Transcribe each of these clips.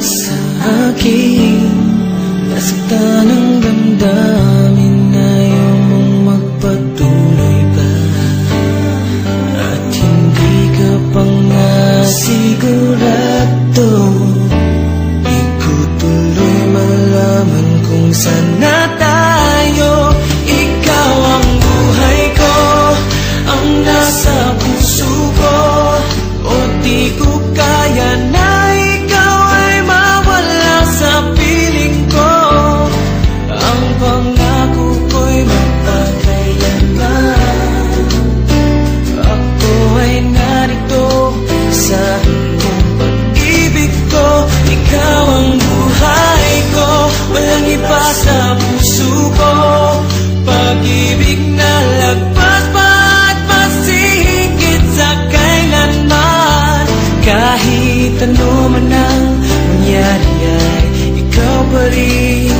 sa akin. Nasaktan ang damdamin na ayaw mong magpatuloy pa. At hindi ka pang nasigurado. Di ko tuloy malaman kung saan Kahit ano man ang mangyari ay ikaw pa rin.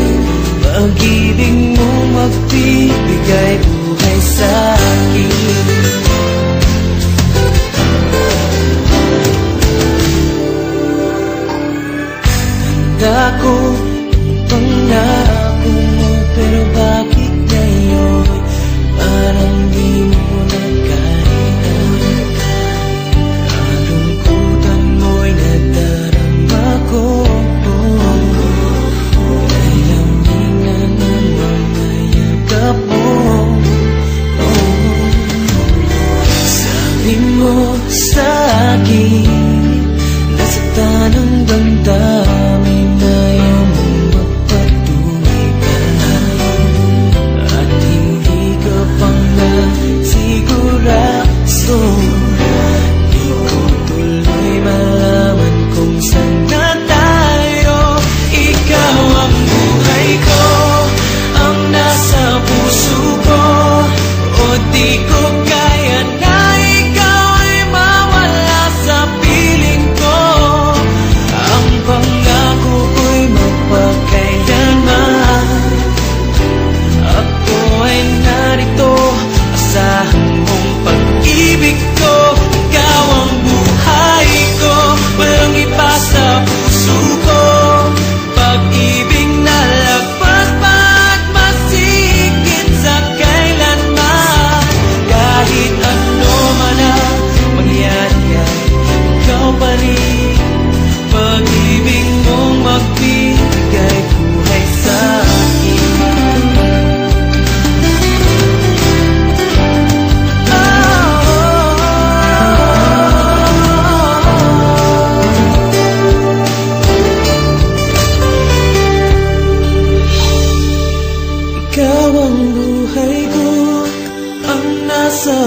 Pag-ibig mo magbibigay buhay sa akin. Tanda ko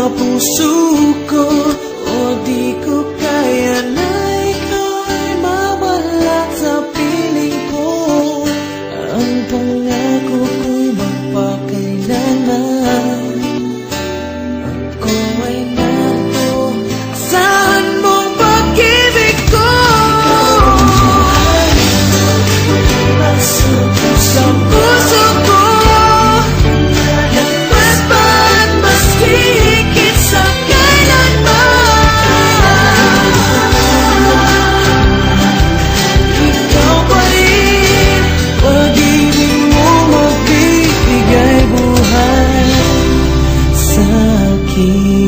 pusuku. see